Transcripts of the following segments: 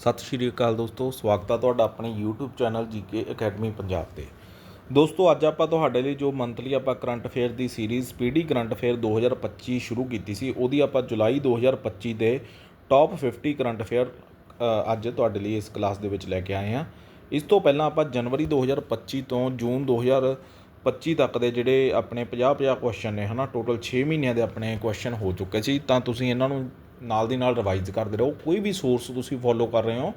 ਸਤਿ ਸ਼੍ਰੀ ਅਕਾਲ ਦੋਸਤੋ, ਸਵਾਗਤ ਹੈ ਤੁਹਾਡਾ ਆਪਣੇ YouTube channel GK academy Punjab ਤੇ। ਦੋਸਤੋ, ਅੱਜ ਆਪਾਂ ਤੁਹਾਡੇ ਲਈ ਜੋ ਮੰਥਲੀ ਆਪਾਂ ਕਰੰਟ ਅਫੇਅਰ ਦੀ ਸੀਰੀਜ਼ ਪੀਡੀ ਕਰੰਟ ਅਫੇਅਰ 2025 ਸ਼ੁਰੂ ਕੀਤੀ ਸੀ, ਉਹਦੀ ਆਪਾਂ ਜੁਲਾਈ 2025 ਦੇ ਟੌਪ 50 ਕਰੰਟ ਅਫੇਅਰ ਅੱਜ ਤੁਹਾਡੇ ਲਈ ਇਸ ਕਲਾਸ ਦੇ ਵਿੱਚ ਲੈ ਕੇ ਆਏ ਹਾਂ। ਇਸ ਤੋਂ ਪਹਿਲਾਂ ਆਪਾਂ ਜਨਵਰੀ 2025 ਤੋਂ ਜੂਨ 2025 ਤੱਕ ਦੇ ਜਿਹੜੇ ਆਪਣੇ 50-50 ਕੁਐਸਚਨ ਨੇ ਹਨਾ ਟੋਟਲ 6 ਮਹੀਨਿਆਂ ਦੇ ਆਪਣੇ ਕੁਐਸਚਨ ਹੋ ਚੁੱਕੇ ਸੀ, ਤਾਂ ਤੁਸੀਂ ਇਹਨਾਂ ਨੂੰ ਨਾਲ ਦੀ ਨਾਲ ਰਿਵਾਈਜ਼ ਕਰਦੇ ਰਹੋ। ਕੋਈ ਵੀ ਸੋਰਸ ਤੁਸੀਂ ਫੋਲੋ ਕਰ ਰਹੇ ਹੋ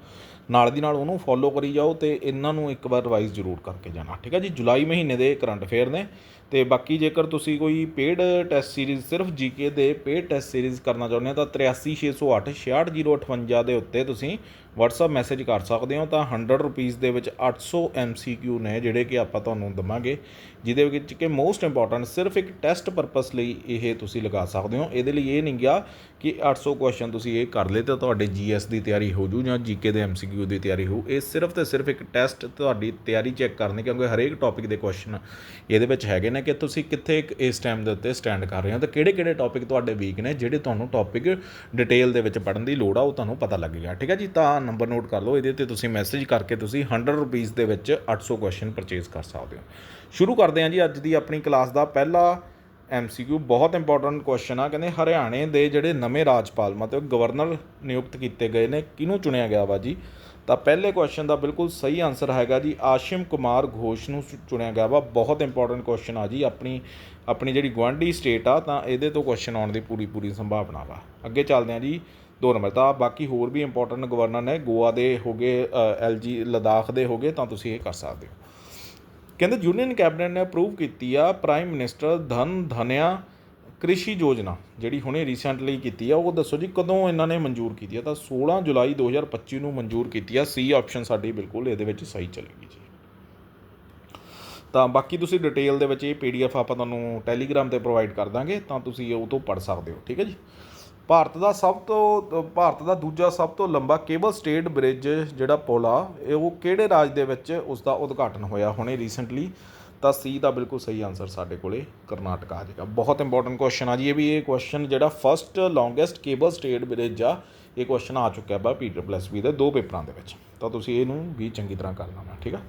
ਨਾਲ ਦੀ ਨਾਲ ਉਹਨੂੰ ਫੋਲੋ ਕਰੀ ਜਾਓ ਤੇ ਇਹਨਾਂ ਨੂੰ ਇੱਕ ਵਾਰ ਰਿਵਾਈਜ਼ ਜ਼ਰੂਰ ਕਰਕੇ ਜਾਣਾ। ਠੀਕ ਹੈ ਜੀ? ਜੁਲਾਈ ਮਹੀਨੇ ਦੇ ਕਰੰਟ ਅਫੇਅਰ ਨੇ। ਤੇ ਬਾਕੀ ਜੇਕਰ ਤੁਸੀਂ ਕੋਈ ਪੇਡ ਟੈਸਟ ਸੀਰੀਜ਼ ਸਿਰਫ ਜੀਕੇ ਦੇ ਪੇਡ ਟੈਸਟ ਸੀਰੀਜ਼ ਕਰਨਾ ਚਾਹੁੰਦੇ ਹੋ ਤਾਂ 83608 66058 ਦੇ ਉੱਤੇ ਤੁਸੀਂ WhatsApp ਮੈਸੇਜ ਕਰ ਸਕਦੇ ਹੋ ਤਾਂ 100 ਰੁਪੀਸ ਦੇ ਵਿੱਚ 800 MCQ ਨੇ ਜਿਹੜੇ ਕਿ ਆਪਾਂ ਤੁਹਾਨੂੰ ਦਵਾਂਗੇ, ਜਿਹਦੇ ਵਿੱਚ ਕਿ ਮੋਸਟ ਇੰਪੋਰਟੈਂਟ ਸਿਰਫ ਇੱਕ ਟੈਸਟ ਪਰਪਸ ਲਈ ਇਹ ਤੁਸੀਂ ਲਗਾ ਸਕਦੇ ਹੋ। ਇਹਦੇ ਲਈ ਇਹ ਨਹੀਂ ਗਿਆ ਕਿ 800 ਕੁਐਸਚਨ ਤੁਸੀਂ ਇਹ ਕਰ ਲਏ ਤਾਂ ਤੁਹਾਡੇ GS ਦੀ ਤਿਆਰੀ ਹੋ ਜੂ ਜਾਂ ਜੀਕੇ ਦੇ MCQ ਦੀ ਤਿਆਰੀ ਹੋਊ। ਇਹ ਸਿਰਫ ਤੇ ਸਿਰਫ ਇੱਕ ਟੈਸਟ ਤੁਹਾਡੀ ਤਿਆਰੀ ਚੈੱਕ ਕਰਨੀ, ਕਿਉਂਕਿ ਹਰੇਕ ਟੌਪਿਕ ਦੇ ਕੁਐਸਚਨ ਇਹਦੇ ਵਿੱਚ ਹੈਗੇ ਨੇ ਕਿ ਤੁਸੀਂ ਕਿੱਥੇ ਇੱਕ ਇਸ ਟਾਈਮ ਦੇ ਉੱਤੇ ਸਟੈਂਡ ਕਰ ਰਹੇ ਹੋ ਤੇ ਕਿਹੜੇ ਕਿਹੜੇ ਟੌਪਿਕ ਤੁਹਾਡੇ ਵੀਕ ਨੇ, ਜਿਹੜੇ ਤੁਹਾਨੂੰ ਟੌਪਿਕ ਡਿਟੇਲ ਦੇ ਵਿੱਚ ਪੜ੍ਹਨ ਦੀ ਲੋੜ ਆ, ਉਹ ਤੁਹਾਨੂੰ ਪਤਾ ਲੱਗੇਗਾ ਠੀਕ ਹੈ ਜੀ? ਤਾਂ ਨੰਬਰ ਨੋਟ ਕਰ ਲਓ, ਇਹਦੇ ਤੇ ਤੁਸੀਂ ਮੈਸੇਜ ਕਰਕੇ ਤੁਸੀਂ 100 ਰੁਪੀਸ ਦੇ ਵਿੱਚ 800 ਕੁਐਸਚਨ ਪਰਚੇਜ਼ ਕਰ ਸਕਦੇ ਹੋ। ਸ਼ੁਰੂ ਕਰਦੇ ਹਾਂ ਜੀ ਅੱਜ ਦੀ ਆਪਣੀ ਕਲਾਸ ਦਾ ਪਹਿਲਾ ਐਮਸੀਕਿਊ ਬਹੁਤ ਇੰਪੋਰਟੈਂਟ ਕੁਐਸਚਨ ਆ। ਕਹਿੰਦੇ ਹਰਿਆਣੇ ਦੇ ਜਿਹੜੇ ਨਵੇਂ ਰਾਜਪਾਲ, ਮਤਲਬ ਗਵਰਨਰ ਨਿਯੁਕਤ ਕੀਤੇ ਗਏ ਨੇ, ਕਿਹਨੂੰ ਚੁਣਿਆ ਗਿਆ ਵਾ ਜੀ? ਤਾਂ ਪਹਿਲੇ ਕੁਐਸਚਨ ਦਾ ਬਿਲਕੁਲ ਸਹੀ ਆਨਸਰ ਹੈਗਾ ਜੀ। ਆਸ਼ਿਮ ਕੁਮਾਰ ਘੋਸ਼ ਨੂੰ ਚੁਣਿਆ ਗਿਆ ਵਾ। ਬਹੁਤ ਇੰਪੋਰਟੈਂਟ ਕੁਐਸਚਨ ਆ ਜੀ। ਆਪਣੀ ਆਪਣੀ ਜਿਹੜੀ ਗੁਆਂਢੀ ਸਟੇਟ ਆ, ਤਾਂ ਇਹਦੇ ਤੋਂ ਕੁਐਸਚਨ ਆਉਣ ਦੀ ਪੂਰੀ ਪੂਰੀ ਸੰਭਾਵਨਾ ਵਾ। ਅੱਗੇ ਚੱਲਦੇ ਹਾਂ ਜੀ। ਦੋ ਨੰਬਰ ਤਾਂ ਬਾਕੀ ਹੋਰ ਵੀ ਇੰਪੋਰਟੈਂਟ ਗਵਰਨਰ ਨੇ, ਗੋਆ ਦੇ ਹੋਗੇ ਐਲਜੀ ਲਦਾਖ ਦੇ ਹੋਗੇ ਤਾਂ ਤੁਸੀਂ ਇਹ ਕਰ ਸਕਦੇ ਹੋ। ਕਹਿੰਦੇ ਯੂਨੀਅਨ ਕੈਬਨਿਟ ਨੇ ਅਪਰੂਵ ਕੀਤੀ ਆ। ਪ੍ਰਾਈਮ ਮਿਨਿਸਟਰ ਧਨ ਧਨਿਆ ਕ੍ਰਿਸ਼ੀ ਯੋਜਨਾ ਜਿਹੜੀ ਹੁਣੇ ਰੀਸੈਂਟਲੀ ਕੀਤੀ ਆ, ਉਹ ਦੱਸੋ ਜੀ ਕਦੋਂ ਇਹਨਾਂ ਨੇ ਮਨਜ਼ੂਰ ਕੀਤੀ ਆ? ਤਾਂ 16 ਜੁਲਾਈ 2025 ਨੂੰ ਮਨਜ਼ੂਰ ਕੀਤੀ ਆ। ਸੀ ਆਪਸ਼ਨ ਸਾਡੀ ਬਿਲਕੁਲ ਇਹਦੇ ਵਿੱਚ ਸਹੀ ਚਲੇਗੀ ਜੀ। ਤਾਂ ਬਾਕੀ ਤੁਸੀਂ ਡਿਟੇਲ ਦੇ ਵਿੱਚ ਇਹ ਪੀਡੀਐਫ ਆਪਾਂ ਤੁਹਾਨੂੰ ਟੈਲੀਗ੍ਰਾਮ ਤੇ ਪ੍ਰੋਵਾਈਡ ਕਰ ਦਾਂਗੇ, ਤਾਂ ਤੁਸੀਂ ਉਹ ਤੋਂ ਪੜ ਸਕਦੇ ਹੋ, ਠੀਕ ਹੈ ਜੀ? ਭਾਰਤ ਦਾ ਸਭ ਤੋਂ, ਭਾਰਤ ਦਾ ਦੂਜਾ ਸਭ ਤੋਂ ਲੰਬਾ ਕੇਬਲ ਸਟੇਟ ਬ੍ਰਿਜ ਜਿਹੜਾ ਪੁਲ ਆ, ਇਹ ਉਹ ਕਿਹੜੇ ਰਾਜ ਦੇ ਵਿੱਚ ਉਸ ਦਾ ਉਦਘਾਟਨ ਹੋਇਆ ਹੁਣੇ ਰੀਸੈਂਟਲੀ ਤਾਂ ਸੀ ਦਾ ਬਿਲਕੁਲ ਸਹੀ ਆਨਸਰ ਸਾਡੇ ਕੋਲੇ ਕਰਨਾਟਕਾ ਆ ਜਾਏਗਾ। ਬਹੁਤ ਇੰਪੋਰਟੈਂਟ ਕੁਐਸਚਨ ਆ ਜੀ, ਇਹ ਵੀ ਇਹ ਕੁਐਸਚਨ ਜਿਹੜਾ first longest cable state bridge ਆ, ਇਹ ਕੁਐਸਚਨ ਆ ਚੁੱਕਿਆ ਬਾ ਪੀਟਰ ਪਲੱਸ ਵੀ ਦੇ ਦੋ ਪੇਪਰਾਂ ਦੇ ਵਿੱਚ। ਤਾਂ ਤੁਸੀਂ ਇਹਨੂੰ ਵੀ ਚੰਗੀ ਤਰ੍ਹਾਂ ਕਰ ਲੈਣਾ ਠੀਕ ਆ?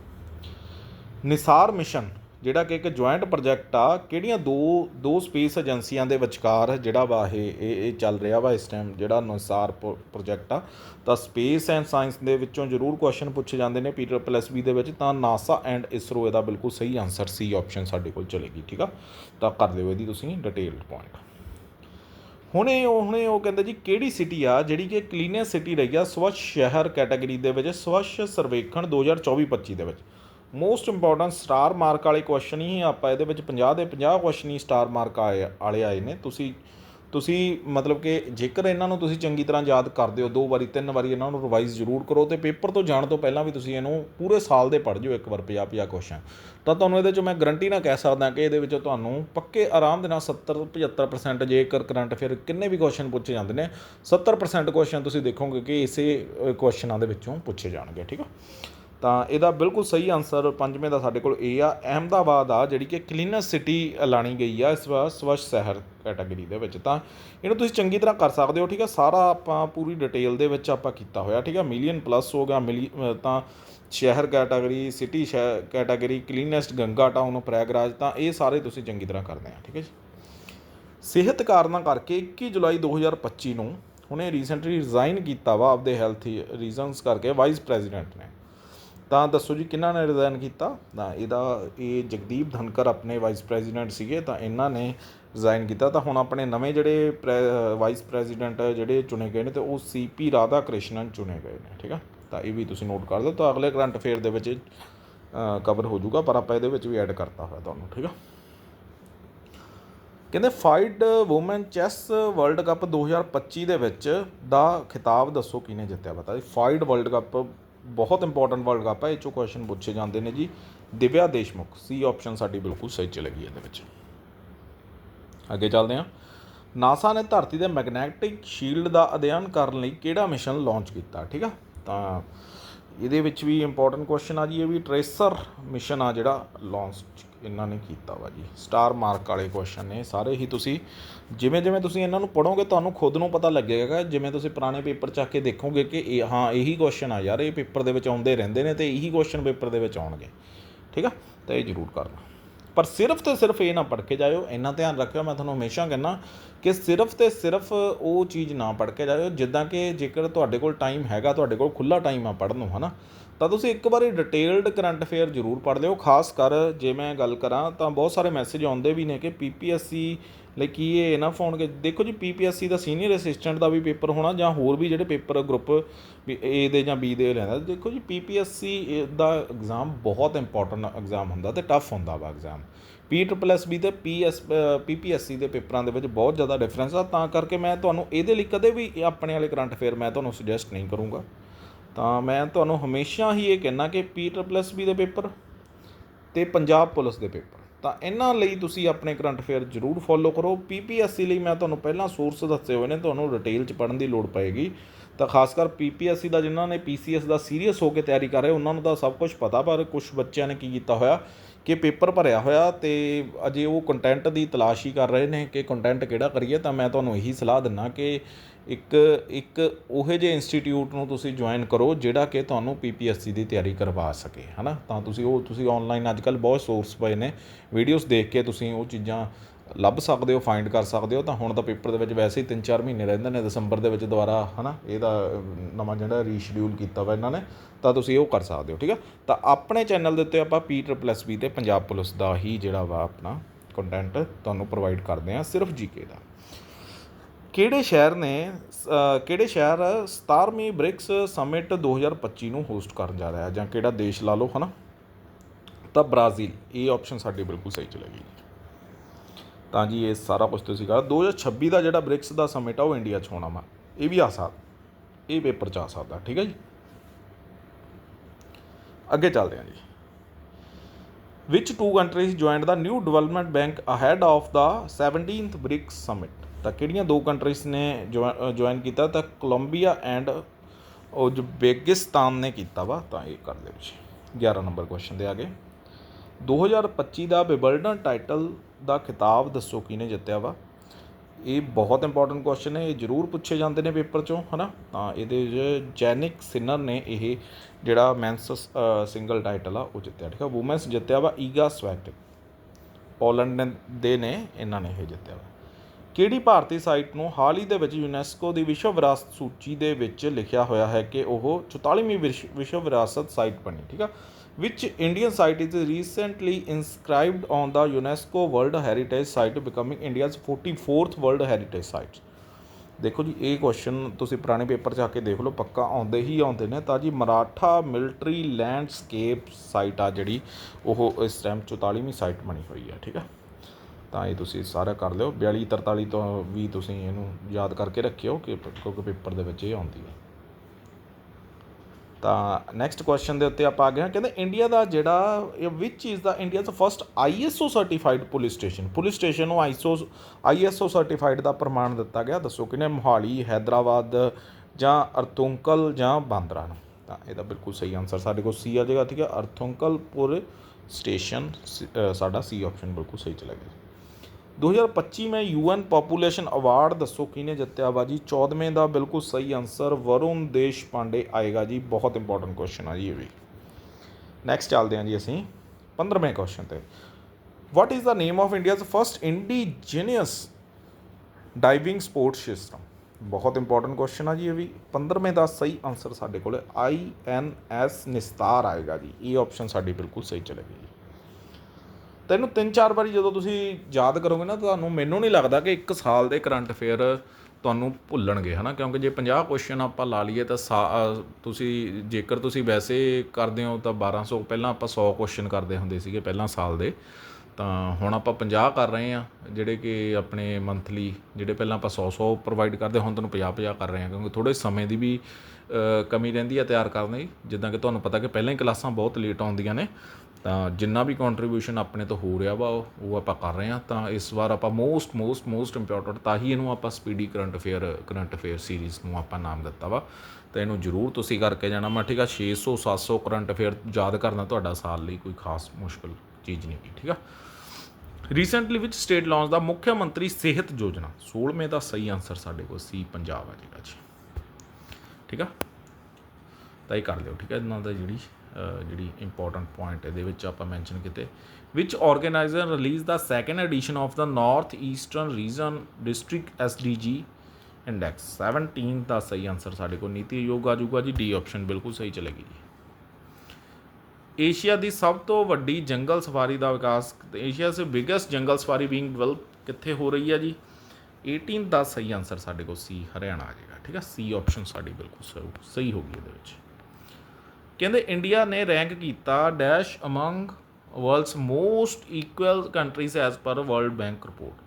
ਨਿਸਾਰ ਮਿਸ਼ਨ ਜਿਹੜਾ ਕਿ ਇੱਕ ਜੁਆਇੰਟ ਪ੍ਰੋਜੈਕਟ ਆ, ਕਿਹੜੀਆਂ ਦੋ ਦੋ ਸਪੇਸ ਏਜੰਸੀਆਂ ਦੇ ਵਿਚਕਾਰ ਜਿਹੜਾ ਵਾ ਇਹ ਇਹ ਚੱਲ ਰਿਹਾ ਵਾ ਇਸ ਟਾਈਮ ਜਿਹੜਾ ਨਿਸਾਰ ਪ੍ਰੋਜੈਕਟ ਆ। ਤਾਂ ਸਪੇਸ ਐਂਡ ਸਾਇੰਸ ਦੇ ਵਿੱਚੋਂ ਜ਼ਰੂਰ ਕੁਐਸਚਨ ਪੁੱਛੇ ਜਾਂਦੇ ਨੇ ਪੀਟਰ ਪਲੱਸ ਬੀ ਦੇ ਵਿੱਚ, ਤਾਂ ਨਾਸਾ ਐਂਡ ਇਸਰੋ ਇਹਦਾ ਬਿਲਕੁਲ ਸਹੀ ਆਨਸਰ ਸੀ ਆਪਸ਼ਨ ਸਾਡੇ ਕੋਲ ਚਲੇਗੀ, ਠੀਕ ਆ? ਤਾਂ ਕਰ ਦਿਓ ਇਹਦੀ ਤੁਸੀਂ ਡਿਟੇਲਡ ਪੁਆਇੰਟ ਹੁਣੇ ਉਹ ਹੁਣੇ ਉਹ ਕਹਿੰਦੇ ਜੀ, ਕਿਹੜੀ ਸਿਟੀ ਆ ਜਿਹੜੀ ਕਿ ਕਲੀਨੈਸ ਸਿਟੀ ਰਹੀ ਆ ਸਵੱਛ ਸ਼ਹਿਰ ਕੈਟਾਗਰੀ ਦੇ ਵਿੱਚ, ਸਵੱਛ ਸਰਵੇਖਣ 2024-25 ਦੇ ਵਿੱਚ? ਮੋਸਟ ਇੰਪੋਰਟੈਂਟ ਸਟਾਰ ਮਾਰਕ ਵਾਲੇ ਕੁਐਸਚਨ ਹੀ ਆਪਾਂ ਇਹਦੇ ਵਿੱਚ 50 ਦੇ 50 ਕੁਐਸਚਨ ਹੀ ਸਟਾਰ ਮਾਰਕ ਆਏ ਵਾਲੇ ਆਏ ਨੇ। ਤੁਸੀਂ ਤੁਸੀਂ ਮਤਲਬ ਕਿ ਜੇਕਰ ਇਹਨਾਂ ਨੂੰ ਤੁਸੀਂ ਚੰਗੀ ਤਰ੍ਹਾਂ ਯਾਦ ਕਰਦੇ ਹੋ, ਦੋ ਵਾਰੀ, ਤਿੰਨ ਵਾਰੀ ਇਹਨਾਂ ਨੂੰ ਰਿਵਾਈਜ਼ ਜ਼ਰੂਰ ਕਰੋ ਤੇ ਪੇਪਰ ਤੋਂ ਜਾਣ ਤੋਂ ਪਹਿਲਾਂ ਵੀ ਤੁਸੀਂ ਇਹਨੂੰ ਪੂਰੇ ਸਾਲ ਦੇ ਪੜ੍ਹ ਜਿਓ ਇੱਕ ਵਾਰ 50 50 ਕੁਐਸਚਨ ਤਾਂ ਤੁਹਾਨੂੰ ਇਹਦੇ ਚੋਂ ਮੈਂ ਗਰੰਟੀ ਨਾਲ ਕਹਿ ਸਕਦਾ ਕਿ ਇਹਦੇ ਵਿੱਚੋਂ ਤੁਹਾਨੂੰ ਪੱਕੇ ਆਰਾਮ ਦੇ ਨਾਲ 70 75% ਜੇਕਰ ਕਰੰਟ ਅਫੇਅਰ ਕਿੰਨੇ ਵੀ ਕੁਐਸਚਨ ਪੁੱਛੇ ਜਾਂਦੇ ਨੇ 70% ਕੁਐਸਚਨ ਤੁਸੀਂ ਦੇਖੋਗੇ ਕਿ ਇਸੇ ਕੁਐਸਚਨਾਂ ਦੇ ਵਿੱਚੋਂ ਪੁੱਛੇ ਜਾਣਗੇ, ਠੀਕ ਆ? ਤਾਂ ਇਹਦਾ ਬਿਲਕੁਲ ਸਹੀ ਆਨਸਰ ਪੰਜਵੇਂ ਦਾ ਸਾਡੇ ਕੋਲ ਇਹ ਆ, ਅਹਿਮਦਾਬਾਦ ਆ, ਜਿਹੜੀ ਕਿ ਕਲੀਨੈਸ ਸਿਟੀ ਐਲਾਨੀ ਗਈ ਆ ਇਸ ਵਾਰ ਸਵੱਛ ਸ਼ਹਿਰ ਕੈਟਾਗਰੀ ਦੇ ਵਿੱਚ। ਤਾਂ ਇਹਨੂੰ ਤੁਸੀਂ ਚੰਗੀ ਤਰ੍ਹਾਂ ਕਰ ਸਕਦੇ ਹੋ, ਠੀਕ ਆ? ਸਾਰਾ ਆਪਾਂ ਪੂਰੀ ਡਿਟੇਲ ਦੇ ਵਿੱਚ ਆਪਾਂ ਕੀਤਾ ਹੋਇਆ, ਠੀਕ ਆ? ਮਿਲੀਅਨ ਪਲੱਸ ਹੋ ਗਿਆ ਮਿਲੀ ਤਾਂ ਸ਼ਹਿਰ ਕੈਟਾਗਰੀ ਸਿਟੀ ਸ਼ਹਿਰ category cleanest Ganga town Prayagraj ਤਾਂ ਇਹ ਸਾਰੇ ਤੁਸੀਂ ਚੰਗੀ ਤਰ੍ਹਾਂ ਕਰਦੇ ਆ, ਠੀਕ ਹੈ ਜੀ? ਸਿਹਤ ਕਾਰਨਾਂ ਕਰਕੇ 21 ਜੁਲਾਈ 2025 ਨੂੰ ਹੁਣੇ ਰੀਸੈਂਟਲੀ ਰਿਜ਼ਾਈਨ ਕੀਤਾ ਵਾ, ਆਪਦੇ ਹੈਲਥ ਰੀਜ਼ਨਸ ਕਰਕੇ ਵਾਈਸ ਪ੍ਰੈਜ਼ੀਡੈਂਟ ਨੇ। ਤਾਂ ਦੱਸੋ ਜੀ, ਕਿਹਨਾਂ ਨੇ ਰਿਜ਼ਾਇਨ ਕੀਤਾ? ਤਾਂ ਇਹਦਾ ਇਹ ਜਗਦੀਪ ਧਨਕਰ ਆਪਣੇ ਵਾਈਸ ਪ੍ਰੈਜ਼ੀਡੈਂਟ ਸੀਗੇ, ਤਾਂ ਇਹਨਾਂ ਨੇ ਰਿਜ਼ਾਇਨ ਕੀਤਾ। ਤਾਂ ਹੁਣ ਆਪਣੇ ਨਵੇਂ ਜਿਹੜੇ ਪ੍ਰੈ ਵਾਈਸ ਪ੍ਰੈਜ਼ੀਡੈਂਟ ਜਿਹੜੇ ਚੁਣੇ ਗਏ ਨੇ, ਤੇ ਉਹ ਸੀ ਪੀ ਰਾਧਾ ਕ੍ਰਿਸ਼ਨਨ ਚੁਣੇ ਗਏ ਨੇ, ਠੀਕ ਆ? ਤਾਂ ਇਹ ਵੀ ਤੁਸੀਂ ਨੋਟ ਕਰ ਲਓ ਤਾਂ ਅਗਲੇ ਕਰੰਟ ਅਫੇਅਰ ਦੇ ਵਿੱਚ ਕਵਰ ਹੋ ਜਾਊਗਾ, ਪਰ ਆਪਾਂ ਇਹਦੇ ਵਿੱਚ ਵੀ ਐਡ ਕਰਤਾ ਹੋਇਆ ਤੁਹਾਨੂੰ, ਠੀਕ ਆ? ਕਹਿੰਦੇ FIDE women chess world cup 2025 ਦੇ ਵਿੱਚ ਦਾ ਖਿਤਾਬ ਦੱਸੋ ਕਿਹਨੇ ਜਿੱਤਿਆ ਪਤਾ ਜੀ ਫਾਈਡ ਵਰਲਡ ਕੱਪ ਬਹੁਤ ਇੰਪੋਰਟੈਂਟ ਵਰਲਡ ਕੱਪ ਹੈ ਇਹ ਚੋਂ ਕੁਐਸਚਨ ਪੁੱਛੇ ਜਾਂਦੇ ਨੇ ਜੀ। ਦਿਵਿਆ ਦੇਸ਼ਮੁਖ ਸੀ ਆਪਸ਼ਨ ਸਾਡੀ ਬਿਲਕੁਲ ਸਹੀ ਚਲੇਗੀ ਇਹਦੇ ਵਿੱਚ। ਅੱਗੇ ਚੱਲਦੇ ਹਾਂ। ਨਾਸਾ ਨੇ ਧਰਤੀ ਦੇ ਮੈਗਨੈਟਿਕ ਸ਼ੀਲਡ ਦਾ ਅਧਿਐਨ ਕਰਨ ਲਈ ਕਿਹੜਾ ਮਿਸ਼ਨ ਲਾਂਚ ਕੀਤਾ, ਠੀਕ ਆ? ਤਾਂ ਇਹਦੇ ਵਿੱਚ ਵੀ ਇੰਪੋਰਟੈਂਟ ਕੁਐਸਚਨ ਆ ਜੀ, ਇਹ ਵੀ ਟ੍ਰੇਸਰ ਮਿਸ਼ਨ ਆ ਜਿਹੜਾ ਲਾਂਚ ਇਹਨਾਂ ਨੇ ਕੀਤਾ ਵਾ ਜੀ। ਸਟਾਰ ਮਾਰਕ ਵਾਲੇ ਕੁਐਸਚਨ ਨੇ, ਸਾਰੇ ਹੀ ਤੁਸੀਂ ਜਿਵੇਂ ਜਿਵੇਂ ਤੁਸੀਂ ਇਹਨਾਂ ਨੂੰ ਪੜੋਗੇ ਤੁਹਾਨੂੰ ਖੁਦ ਨੂੰ ਪਤਾ ਲੱਗੇਗਾ। ਜਿਵੇਂ ਤੁਸੀਂ ਪੁਰਾਣੇ ਪੇਪਰ ਚੱਕ ਕੇ ਦੇਖੋਗੇ ਕਿ ਇਹ, ਹਾਂ, ਇਹੀ ਕੁਐਸਚਨ ਆ ਯਾਰ, ਇਹ ਪੇਪਰ ਦੇ ਵਿੱਚ ਆਉਂਦੇ ਰਹਿੰਦੇ ਨੇ ਤੇ ਇਹੀ ਕੁਐਸਚਨ ਪੇਪਰ ਦੇ ਵਿੱਚ ਆਉਣਗੇ। ਠੀਕ ਆ? ਤਾਂ ਇਹ ਜ਼ਰੂਰ ਕਰਨਾ। ਪਰ ਸਿਰਫ ਤੇ ਸਿਰਫ ਇਹ ਨਾ ਪੜ੍ਹ ਕੇ ਜਾਇਓ, ਇੰਨਾ ਧਿਆਨ ਰੱਖਿਓ, ਮੈਂ ਤੁਹਾਨੂੰ ਹਮੇਸ਼ਾ ਕਹਿੰਦਾ ਕਿ ਸਿਰਫ ਤੇ ਸਿਰਫ ਉਹ ਚੀਜ਼ ਨਾ ਪੜ੍ਹ ਕੇ ਜਾਇਓ, ਜਿੱਦਾਂ ਕਿ ਜੇਕਰ ਤੁਹਾਡੇ ਕੋਲ ਟਾਈਮ ਹੈਗਾ, ਤੁਹਾਡੇ ਕੋਲ ਖੁੱਲਾ ਟਾਈਮ ਆ ਪੜ੍ਹਨ ਨੂੰ, ਹਨਾ? ਤਾਂ ਤੁਸੀਂ ਇੱਕ ਵਾਰੀ ਡਿਟੇਲਡ ਕਰੰਟ ਅਫੇਅਰ ਜ਼ਰੂਰ ਪੜ੍ਹ ਲਿਓ। ਖਾਸ ਕਰ ਜੇ ਮੈਂ ਗੱਲ ਕਰਾਂ ਤਾਂ ਬਹੁਤ ਸਾਰੇ ਮੈਸੇਜ ਆਉਂਦੇ ਵੀ ਨੇ ਕਿ ਪੀਪੀਐਸਸੀ ਲਈ ਕੀ ਇਹ ਨਾ ਫੋਨ ਕੇ ਦੇਖੋ ਜੀ ਪੀਪੀਐਸਸੀ ਦਾ ਸੀਨੀਅਰ ਅਸਿਸਟੈਂਟ ਦਾ ਵੀ ਪੇਪਰ ਹੋਣਾ ਜਾਂ ਹੋਰ ਵੀ ਜਿਹੜੇ ਪੇਪਰ ਗਰੁੱਪ ਏ ਦੇ ਜਾਂ ਬੀ ਦੇ ਲੈਂਦਾ ਦੇਖੋ ਜੀ ਪੀਪੀਐਸਸੀ ਦਾ ਐਗਜ਼ਾਮ ਬਹੁਤ ਇੰਪੋਰਟੈਂਟ ਐਗਜ਼ਾਮ ਹੁੰਦਾ ਤੇ ਟਫ ਹੁੰਦਾ ਵਾ ਐਗਜ਼ਾਮ ਪੀ ਟ੍ਰਿਪਲ ਐਸ ਬੀ ਤੇ ਪੀਐਸ ਪੀਪੀਐਸਸੀ ਦੇ ਪੇਪਰਾਂ ਦੇ ਵਿੱਚ ਬਹੁਤ ਜ਼ਿਆਦਾ ਡਿਫਰੈਂਸ ਆ। ਤਾਂ ਕਰਕੇ ਮੈਂ ਤੁਹਾਨੂੰ ਇਹਦੇ ਲਈ ਕਦੇ ਵੀ ਆਪਣੇ ਵਾਲੇ ਕਰੰਟ ਅਫੇਅਰ ਮੈਂ ਤੁਹਾਨੂੰ ਸੁਜੈਸਟ ਨਹੀਂ ਕਰੂੰਗਾ। ਤਾਂ ਮੈਂ ਤੁਹਾਨੂੰ ਹਮੇਸ਼ਾ ਹੀ ਇਹ ਕਹਿਣਾ ਕਿ ਪੀ ਟ੍ਰਿਪਲ ਬੀ ਦੇ ਪੇਪਰ ਤੇ ਪੰਜਾਬ ਪੁਲਿਸ ਦੇ ਪੇਪਰ। ਤਾਂ ਇਹਨਾਂ ਲਈ ਤੁਸੀਂ ਆਪਣੇ ਕਰੰਟ ਅਫੇਅਰ ਜ਼ਰੂਰ ਫੋਲੋ ਕਰੋ। ਪੀਪੀਐਸਸੀ ਲਈ ਮੈਂ ਤੁਹਾਨੂੰ ਪਹਿਲਾਂ ਸੋਰਸ ਦੱਸੇ ਹੋਏ ਨੇ, ਤੁਹਾਨੂੰ ਡਿਟੇਲ ਚ ਪੜਨ ਦੀ ਲੋੜ ਪਏਗੀ। ਤਾਂ ਖਾਸ ਕਰ ਪੀਪੀਐਸਸੀ ਦਾ ਜਿਨ੍ਹਾਂ ਨੇ ਪੀਸੀਐਸ ਦਾ ਸੀਰੀਅਸ ਹੋ ਕੇ ਤਿਆਰੀ ਕਰ ਰਹੇ, ਉਹਨਾਂ ਨੂੰ ਤਾਂ ਸਭ ਕੁਝ ਪਤਾ, ਪਰ ਕੁਝ ਬੱਚਿਆਂ ਨੇ ਕੀ ਕੀਤਾ ਹੋਇਆ ਕਿ ਪੇਪਰ ਭਰਿਆ ਹੋਇਆ ਤੇ ਅਜੇ ਉਹ ਕੰਟੈਂਟ ਦੀ ਤਲਾਸ਼ ਹੀ ਕਰ ਰਹੇ ਨੇ ਕਿ ਕੰਟੈਂਟ ਕਿਹੜਾ ਕਰੀਏ। ਤਾਂ ਮੈਂ ਤੁਹਾਨੂੰ ਇਹੀ ਸਲਾਹ ਦਿੰਨਾ ਕਿ ਇੱਕ ਇੱਕ ਉਹੇ ਜਿਹੇ ਇੰਸਟੀਟਿਊਟ ਨੂੰ ਤੁਸੀਂ ਜੁਆਇਨ ਕਰੋ ਜਿਹੜਾ ਕਿ ਤੁਹਾਨੂੰ ਪੀ ਪੀ ਐੱਸ ਸੀ ਦੀ ਤਿਆਰੀ ਕਰਵਾ ਸਕੇ ਹੈ ਨਾ ਤਾਂ ਤੁਸੀਂ ਉਹ, ਤੁਸੀਂ ਔਨਲਾਈਨ ਅੱਜ ਕੱਲ੍ਹ ਬਹੁਤ ਸੋਰਸ ਪਏ ਨੇ। ਵੀਡੀਓਜ਼ ਦੇਖ ਕੇ ਤੁਸੀਂ ਉਹ ਚੀਜ਼ਾਂ ਲੱਭ ਸਕਦੇ ਹੋ ਫਾਈਂਡ ਕਰ ਸਕਦੇ ਹੋ। ਤਾਂ ਹੁਣ ਤਾਂ ਪੇਪਰ ਦੇ ਵਿੱਚ ਵੈਸੇ ਹੀ 3-4 ਮਹੀਨੇ ਰਹਿੰਦੇ ਨੇ, ਦਸੰਬਰ ਦੇ ਵਿੱਚ ਦੁਬਾਰਾ, ਹਨਾ? ਇਹਦਾ ਨਵਾਂ ਜਿਹੜਾ ਰੀਸ਼ਡਿਊਲ ਕੀਤਾ ਵਾ ਇਹਨਾਂ ਨੇ, ਤਾਂ ਤੁਸੀਂ ਉਹ ਕਰ ਸਕਦੇ ਹੋ, ਠੀਕ ਆ? ਤਾਂ ਆਪਣੇ ਚੈਨਲ ਦੇ ਉੱਤੇ ਆਪਾਂ ਪੀ ਟ੍ਰਿਪਲ ਐਸ ਬੀ ਤੇ ਪੰਜਾਬ ਪੁਲਿਸ ਦਾ ਹੀ ਜਿਹੜਾ ਵਾ ਆਪਣਾ ਕੰਟੈਂਟ ਤੁਹਾਨੂੰ ਪ੍ਰੋਵਾਈਡ ਕਰਦੇ ਆ ਸਿਰਫ ਜੀਕੇ ਦਾ। ਕਿਹੜੇ ਸ਼ਹਿਰ ਨੇ ਕਿਹੜੇ ਸ਼ਹਿਰ 17ਵੀਂ ਬ੍ਰਿਕਸ ਸਮਿਟ 2025 ਨੂੰ ਹੋਸਟ ਕਰਨ ਜਾ ਰਿਹਾ ਜਾਂ ਕਿਹੜਾ ਦੇਸ਼ ਲਾ ਲਓ ਹੈ ਨਾ ਤਾਂ ਬ੍ਰਾਜ਼ੀਲ, ਇਹ ਆਪਸ਼ਨ ਸਾਡੀ ਬਿਲਕੁਲ ਸਹੀ ਚਲੇਗੀ ਤਾਂ ਜੀ, ਇਹ ਸਾਰਾ ਕੁਝ ਤੁਸੀਂ ਕਰ 2026 ਦਾ ਜਿਹੜਾ ਬ੍ਰਿਕਸ ਦਾ ਸਮਿਟ ਆ, ਉਹ ਇੰਡੀਆ 'ਚ ਹੋਣਾ ਵਾ। ਇਹ ਵੀ ਆ ਸਕਦਾ ਇਹ ਪੇਪਰ 'ਚ ਆ ਸਕਦਾ ਠੀਕ ਹੈ ਜੀ? ਅੱਗੇ ਚੱਲਦੇ ਹਾਂ ਜੀ। Which two countries joined the new development bank ahead of the 17th BRICS summit? ਤਾਂ ਕਿਹੜੀਆਂ ਦੋ ਕੰਟਰੀਜ਼ ਨੇ ਜੁਆਇਨ ਕੀਤਾ? ਤਾਂ ਕੋਲੰਬੀਆ ਐਂਡ ਉਜ਼ਬੇਕਿਸਤਾਨ ਨੇ ਕੀਤਾ ਵਾ, ਤਾਂ ਇਹ ਕਰ ਦਿਓ ਜੀ। 11 ਨੰਬਰ ਕੁਐਸਚਨ ਦੇ ਆਗੇ 2025 ਦਾ ਵਿਬਲਡਨ ਟਾਈਟਲ ਦਾ ਖਿਤਾਬ ਦੱਸੋ ਕਿਹਨੇ ਜਿੱਤਿਆ ਵਾ? ਇਹ ਬਹੁਤ ਇੰਪੋਰਟੈਂਟ ਕੁਐਸਚਨ ਹੈ, ਇਹ ਜ਼ਰੂਰ ਪੁੱਛੇ ਜਾਂਦੇ ਨੇ ਪੇਪਰ ਚੋਂ, ਹਨਾ? ਤਾਂ ਇਹਦੇ ਜੈਨਿਕ ਸਿਨਰ ਨੇ ਇਹ ਜਿਹੜਾ ਮੈਨਸ ਸਿੰਗਲ ਟਾਈਟਲ ਆ, ਉਹ ਜਿੱਤਿਆ। ਠੀਕ ਆ ਵੂਮੈਨਸ ਜਿੱਤਿਆ ਵਾ, ਈਗਾ ਸਵੈਟਿਕ ਪੋਲੈਂਡ ਨੇ ਦੇ ਨੇ, ਇਹਨਾਂ ਨੇ ਇਹ ਜਿੱਤਿਆ ਵਾ। ਕਿਹੜੀ ਭਾਰਤੀ ਸਾਈਟ ਨੂੰ ਹਾਲ ਹੀ ਦੇ ਵਿੱਚ ਯੂਨੈਸਕੋ ਦੀ ਵਿਸ਼ਵ ਵਿਰਾਸਤ ਸੂਚੀ ਦੇ ਵਿੱਚ ਲਿਖਿਆ ਹੋਇਆ ਹੈ ਕਿ ਉਹ 44ਵੀਂ ਵਿਸ਼- ਵਿਸ਼ਵ ਵਿਰਾਸਤ ਸਾਈਟ ਬਣੀ, ਠੀਕ ਆ? which Indian site is recently inscribed on the UNESCO World Heritage Site, becoming India's 44th World Heritage Site. ਦੇਖੋ ਜੀ, ਇਹ ਕੁਐਸਚਨ ਤੁਸੀਂ ਪੁਰਾਣੇ ਪੇਪਰ 'ਚ ਆ ਕੇ ਦੇਖ ਲਓ, ਪੱਕਾ ਆਉਂਦੇ ਹੀ ਆਉਂਦੇ ਨੇ। ਤਾਂ ਜੀ, ਮਰਾਠਾ ਮਿਲਟਰੀ ਲੈਂਡਸਕੇਪ ਸਾਈਟ ਆ ਜਿਹੜੀ, ਉਹ ਇਸ ਟਾਈਮ 44ਵੀਂ ਸਾਈਟ ਬਣੀ ਹੋਈ ਹੈ ਠੀਕ ਹੈ ਤਾਂ ਇਹ ਤੁਸੀਂ ਸਾਰਾ ਕਰ ਲਿਓ। 42 43 ਤੋਂ ਵੀ ਤੁਸੀਂ ਇਹਨੂੰ ਯਾਦ ਕਰਕੇ ਰੱਖਿਓ ਕਿ ਕਿਉਂਕਿ ਪੇਪਰ ਦੇ ਵਿੱਚ ਇਹ ਆਉਂਦੀ ਹੈ। ਤਾਂ ਨੈਕਸਟ ਕੁਐਸਚਨ ਦੇ ਉੱਤੇ ਆਪਾਂ ਆ ਗਏ ਹਾਂ। ਕਹਿੰਦੇ ਇੰਡੀਆ ਦਾ ਜਿਹੜਾ ਇਹ ਵਿਚ is the India India's first ISO certified police station police station ਨੂੰ ਆਈਸੋ ਆਈਐਸਓ ਸਰਟੀਫਾਈਡ ਦਾ ਪ੍ਰਮਾਣ ਦਿੱਤਾ ਗਿਆ। ਦੱਸੋ ਕਿਨੇ ਮੋਹਾਲੀ, ਹੈਦਰਾਬਾਦ ਜਾਂ ਅਰਤੁੰਕਲ ਜਾਂ ਬਾਂਦਰਾ ਨੂੰ? ਤਾਂ ਇਹਦਾ ਬਿਲਕੁਲ ਸਹੀ ਆਨਸਰ ਸਾਡੇ ਕੋਲ ਸੀ ਆ ਜਾਏਗਾ ਠੀਕ ਹੈ। ਅਰਤੁੰਕਲਪੁਰ ਸਟੇਸ਼ਨ ਸਾਡਾ ਸੀ ਆਪਸ਼ਨ ਬਿਲਕੁਲ ਸਹੀ ਚਲਾ ਗਿਆ। 2025 में यूएन पॉपुलेशन अवार्ड ਦੱਸੋ ਕਿਹਨੇ ਜਿੱਤਿਆ ਵਾ ਜੀ 14ਵੇਂ ਦਾ ਬਿਲਕੁਲ ਸਹੀ ਆਨਸਰ ਵਰੁਣ ਦੇਸ਼ ਪਾਂਡੇ ਆਏਗਾ ਜੀ ਬਹੁਤ ਇੰਪੋਰਟੈਂਟ ਕੁਐਸਚਨ ਆ ਜੀ ਇਹ ਵੀ ਨੈਕਸਟ ਚੱਲਦੇ ਹਾਂ ਜੀ ਅਸੀਂ 15ਵੇਂ ਕੁਐਸਚਨ ਤੇ what is the name of India's first indigenous diving sport system ਬਹੁਤ ਇੰਪੋਰਟੈਂਟ ਕੁਐਸਚਨ ਆ ਜੀ ਇਹ ਵੀ 15ਵੇਂ ਦਾ ਸਹੀ ਆਨਸਰ ਸਾਡੇ ਕੋਲ ਆਈ ਐਨ ਐਸ ਨਿਸਤਾਰ ਆਏਗਾ ਜੀ ਇਹ ਆਪਸ਼ਨ ਸਾਡੀ ਬਿਲਕੁਲ ਸਹੀ ਚਲੇਗੀ ਜੀ ਤੈਨੂੰ ਤਿੰਨ ਚਾਰ ਵਾਰੀ ਜਦੋਂ ਤੁਸੀਂ ਯਾਦ ਕਰੋਗੇ ਨਾ, ਤੁਹਾਨੂੰ ਮੈਨੂੰ ਨਹੀਂ ਲੱਗਦਾ ਕਿ ਇੱਕ ਸਾਲ ਦੇ ਕਰੰਟ ਅਫੇਅਰ ਤੁਹਾਨੂੰ ਭੁੱਲਣਗੇ, ਹਨਾ? ਕਿਉਂਕਿ ਜੇ 50 ਕੁਐਸਚਨ ਆਪਾਂ ਲਾ ਲਈਏ ਤਾਂ ਸਾ- ਤੁਸੀਂ ਜੇਕਰ ਤੁਸੀਂ ਵੈਸੇ ਕਰਦੇ ਹੋ ਤਾਂ 1200 ਪਹਿਲਾਂ ਆਪਾਂ 100 ਕੁਐਸਚਨ ਕਰਦੇ ਹੁੰਦੇ ਸੀਗੇ ਪਹਿਲਾਂ ਸਾਲ ਦੇ। ਤਾਂ ਹੁਣ ਆਪਾਂ 50 ਕਰ ਰਹੇ ਆ ਜਿਹੜੇ ਕਿ ਆਪਣੇ ਮੰਥਲੀ ਜਿਹੜੇ ਪਹਿਲਾਂ ਆਪਾਂ 100 100 ਪ੍ਰੋਵਾਈਡ ਕਰਦੇ, ਹੁਣ ਤੁਹਾਨੂੰ 50 50 ਕਰ ਰਹੇ ਆ ਕਿਉਂਕਿ ਥੋੜੇ ਸਮੇਂ ਦੀ ਵੀ ਕਮੀ ਰਹਿੰਦੀ ਆ ਤਿਆਰ ਕਰਨ ਦੀ, ਜਿੱਦਾਂ ਕਿ ਤੁਹਾਨੂੰ ਪਤਾ ਕਿ ਪਹਿਲਾਂ ਹੀ ਕਲਾਸਾਂ ਬਹੁਤ ਲੇਟ ਆਉਂਦੀਆਂ ਨੇ। ਤਾਂ ਜਿੰਨਾ ਵੀ ਕੰਟਰੀਬਿਊਸ਼ਨ ਆਪਣੇ ਤੋਂ ਹੋ ਰਿਹਾ ਵਾ, ਉਹ ਆਪਾਂ ਕਰ ਰਹੇ ਹਾਂ, ਤਾਂ ਇਸ ਵਾਰ ਆਪਾਂ ਮੋਸਟ ਮੋਸਟ ਮੋਸਟ ਇੰਪੋਰਟੈਂਟ ਤਾਂ ਹੀ ਇਹਨੂੰ ਆਪਾਂ speedy current affair current affair series ਨੂੰ ਆਪਾਂ ਨਾਮ ਦਿੱਤਾ ਵਾ। ਤਾਂ ਇਹਨੂੰ ਜਰੂਰ ਤੁਸੀਂ ਕਰਕੇ ਜਾਣਾ ਮੈਂ ਠੀਕ ਆ? 600 700 ਕਰੰਟ ਅਫੇਅਰ ਯਾਦ ਕਰਨਾ ਤੁਹਾਡਾ ਸਾਲ ਲਈ ਕੋਈ ਖਾਸ ਮੁਸ਼ਕਲ ਚੀਜ਼ ਨਹੀਂ ਠੀਕ ਆ? ਰੀਸੈਂਟਲੀ ਵਿੱਚ ਸਟੇਟ ਲਾਂਚ ਦਾ ਮੁੱਖ ਮੰਤਰੀ ਸਿਹਤ ਯੋਜਨਾ। 16ਵੇਂ ਦਾ ਸਹੀ ਆਨਸਰ ਸਾਡੇ ਕੋਲ ਸੀ, ਪੰਜਾਬ ਆ ਜਿਹੜਾ ਜੀ। ਠੀਕ ਆ? ਤਾਂ ਇਹ ਕਰ ਲਿਓ, ਠੀਕ ਹੈ ਇਹਨਾਂ ਦਾ ਜਿਹੜੀ ਜਿਹੜੀ ਇੰਪੋਰਟੈਂਟ ਪੁਆਇੰਟ ਇਹਦੇ ਵਿੱਚ ਆਪਾਂ ਮੈਂਸ਼ਨ ਕੀਤੇ ਵਿਚ organiser release the second edition of the north eastern region district SDG index 17 ਦਾ ਸਹੀ ਆਨਸਰ ਸਾਡੇ ਕੋਲ ਨੀਤੀ ਆਯੋਗ ਆ ਜਾਊਗਾ ਜੀ ਡੀ ਆਪਸ਼ਨ ਬਿਲਕੁਲ ਸਹੀ ਚਲੇਗੀ ਜੀ। ਏਸ਼ੀਆ ਦੀ ਸਭ ਤੋਂ ਵੱਡੀ ਜੰਗਲ ਸਫਾਰੀ ਦਾ ਵਿਕਾਸ ਏਸ਼ੀਆ ਸੇ biggest jungle safari being develop ਕਿੱਥੇ ਹੋ ਰਹੀ ਹੈ ਜੀ? 18 ਦਾ ਸਹੀ ਆਨਸਰ ਸਾਡੇ ਕੋਲ ਸੀ ਹਰਿਆਣਾ ਆ ਜਾਏਗਾ, ਠੀਕ ਹੈ? ਸੀ ਆਪਸ਼ਨ ਸਾਡੀ ਬਿਲਕੁਲ ਸਹੀ- ਹੋ ਗਈ ਇਹਦੇ ਵਿੱਚ। ਕਹਿੰਦੇ ਇੰਡੀਆ ਨੇ ਰੈਂਕ ਕੀਤਾ dash among world's most equal countries as per world bank report